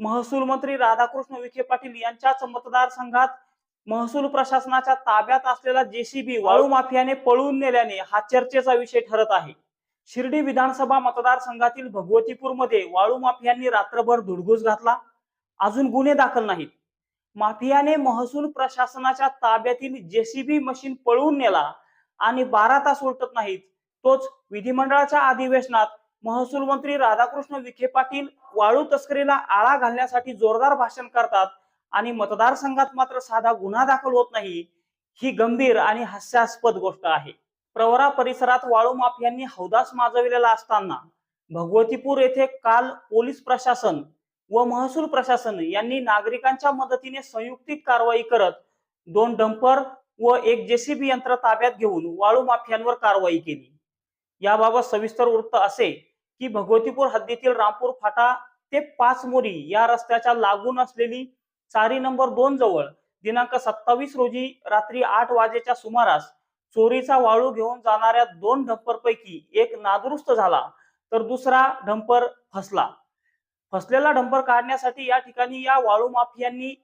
महसूल मंत्री राधाकृष्ण विखे पाटील यांच्याच मतदारसंघात महसूल प्रशासनाच्या ताब्यात असलेला जेसीबी वाळू माफियाने पळून नेल्याने हा चर्चेचा विषय ठरत आहे. शिर्डी विधानसभा मतदारसंघातील भगवतीपूरमध्ये वाळू माफियांनी रात्रभर धुडगूस घातला. अजून गुन्हे दाखल नाहीत. माफियाने महसूल प्रशासनाच्या ताब्यातील जेसीबी मशीन पळवून नेला आणि बारा तास उलटत नाहीत. तोच विधिमंडळाच्या अधिवेशनात महसूल मंत्री राधाकृष्ण विखे पाटील वाळू तस्करीला आळा घालण्यासाठी जोरदार भाषण करतात आणि मतदारसंघात मात्र साधा गुन्हा दाखल होत नाही ही गंभीर आणि हास्यास्पद गोष्ट आहे. प्रवरा परिसरात वाळू माफियांनी हौदास माजविलेला असताना भगवतीपूर येथे काल पोलीस प्रशासन व महसूल प्रशासन यांनी नागरिकांच्या मदतीने संयुक्तिक कारवाई करत दोन डंपर व एक जेसीबी यंत्र ताब्यात घेऊन वाळू माफियांवर कारवाई केली. याबाबत सविस्तर वृत्त असे की भगवतीपूर हद्दीतील रामपूर फाटा ते पाच मोरी या रस्त्याच्या लागून असलेली चारी नंबर दोन जवळ दिनांक सत्तावीस रोजी रात्री आठ वाजेच्या सुमारास चोरीचा वाळू घेऊन जाणाऱ्या दोन डंपर पैकी एक नादुरुस्त झाला तर दुसरा डंपर फसला. फसलेला डंपर काढण्यासाठी या ठिकाणी या वाळू माफियांनी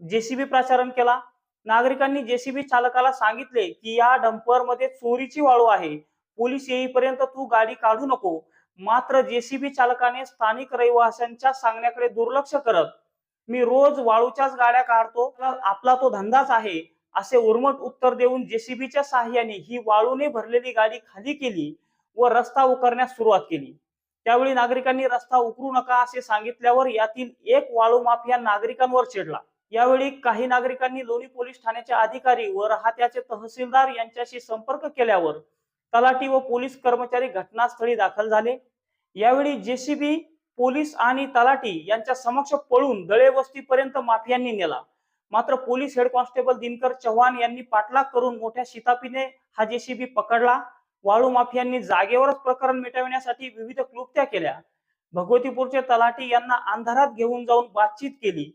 जेसीबी प्रचारण केला. नागरिकांनी जेसीबी चालकाला सांगितले की या डंपरमध्ये चोरीची वाळू आहे. पोलीस येईपर्यंत तू गाडी काढू नको. मात्र जेसीबी चालकाने स्थानिक रहिवाशांच्या सांगण्याकडे दुर्लक्ष करत मी रोज वाळूच्याच गाड्या काढतो आपला तो धंदाच आहे असे उर्मट उत्तर देऊन जेसीबीच्या साह्याने ही वाळूने भरलेली गाडी खाली केली व रस्ता उकरण्यास सुरुवात केली. त्यावेळी नागरिकांनी रस्ता उकरू नका असे सांगितल्यावर यातील एक वाळू माफिया नागरिकांवर चिडला यावेळी काही नागरिकांनी लोणी पोलीस ठाण्याचे अधिकारी व राहत्याचे तहसीलदार यांच्याशी संपर्क केल्यावर तलाठी व पोलीस कर्मचारी घटनास्थळी दाखल झाले. यावेळी जेसीबी पोलीस आणि तलाठी यांच्या समक्ष पळून दळे वस्तीपर्यंत माफियांनी नेला. मात्र police head constable Dinkar Chavan यांनी पाठलाग करून मोठ्या शितापीने हा जेसीबी पकडला. वाळू माफियांनी जागेवरच प्रकरण मिटविण्यासाठी विविध क्लुप्त्या केल्या. भगवतीपूरचे तलाठी यांना अंधारात घेऊन जाऊन बातचीत केली.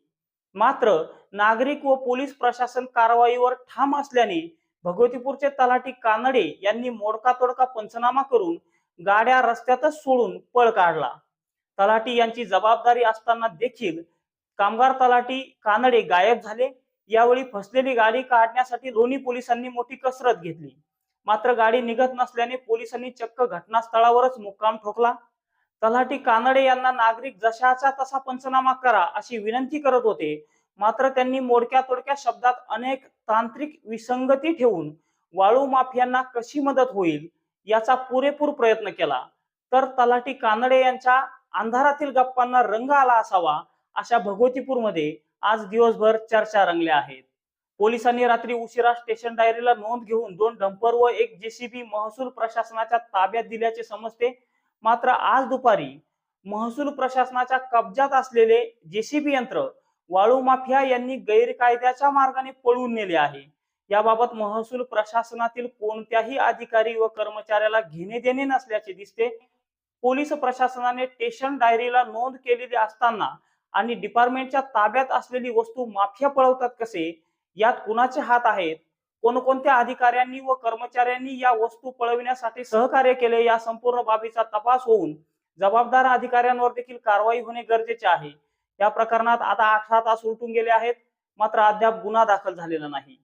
मात्र नागरिक व पोलीस प्रशासन कारवाईवर ठाम असल्याने भगवतीपूरचे तलाठी कानडे यांनी मोडका तोडका पंचनामा करून गाड्या रस्त्यातच सोडून पळ काढला. तलाठी यांची जबाबदारी असताना देखील कामगार तलाठी कानडे गायब झाले. यावेळी फसलेली गाडी काढण्यासाठी लोणी पोलिसांनी मोठी कसरत घेतली. मात्र गाडी निघत नसल्याने पोलिसांनी चक्क घटनास्थळावरच मुक्काम ठोकला. तलाठी कानडे यांना नागरिक जशाचा तसा पंचनामा करा अशी विनंती करत होते. मात्र त्यांनी मोडक्या तोडक्या शब्दात अनेक तांत्रिक विसंगती ठेवून वाळू माफियांना कशी मदत होईल याचा पुरेपूर प्रयत्न केला. तर तलाठी कानडे यांच्या अंधारातील गप्पांना रंग आला असावा अशा भगवतीपूरमध्ये आज दिवसभर चर्चा रंगल्या आहेत. पोलिसांनी रात्री उशिरा स्टेशन डायरीला नोंद घेऊन दोन डंपर व एक जेसीबी महसूल प्रशासनाच्या ताब्यात दिल्याचे समजते. मात्र आज दुपारी महसूल प्रशासनाच्या कब्जात असलेले जेसीबी यंत्र वाळू माफिया यांनी गैरकायद्याच्या मार्गाने पळवून नेले आहे. याबाबत महसूल प्रशासनातील कोणत्याही अधिकारी व कर्मचाऱ्याला घेणे देणे नसल्याचे दिसते. पोलीस प्रशासनाने स्टेशन डायरीला नोंद केलेली असताना आणि डिपार्टमेंटच्या ताब्यात असलेली वस्तू माफिया पळवतात कसे? यात कुणाचे हात आहेत? कोणकोणत्या अधिकाऱ्यांनी व कर्मचाऱ्यांनी या वस्तू पळविण्यासाठी सहकार्य केले? या संपूर्ण बाबीचा तपास होऊन जबाबदार अधिकाऱ्यांवर देखील कारवाई होणे गरजेचे आहे. या प्रकरणात आता अठरा तास उलटून गेले आहेत. मात्र अद्याप गुन्हा दाखल झालेला नाही.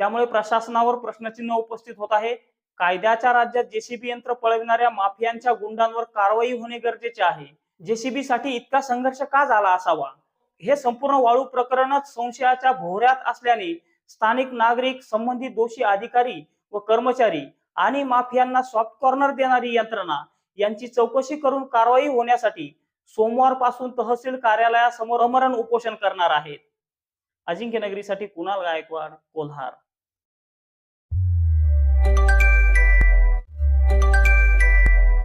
त्यामुळे प्रशासनावर प्रश्नचिन्ह उपस्थित होत आहे. कायद्याच्या राज्यात जेसीबी यंत्र पळविणाऱ्या माफियांच्या गुंडांवर कारवाई होणे गरजेचे आहे. जेसीबी साठी इतका संघर्ष का झाला असावा? हे संपूर्ण वाळू प्रकरणच संशयाच्या भोवऱ्यात असल्याने स्थानिक नागरिक संबंधित दोषी अधिकारी व कर्मचारी आणि माफियांना सॉफ्ट कॉर्नर देणारी यंत्रणा यांची चौकशी करून कारवाई होण्यासाठी सोमवारपासून तहसील कार्यालयासमोर अमरण उपोषण करणार आहेत. अजिंक्यनगरीसाठी कुणाल गायकवाड कोल्हार.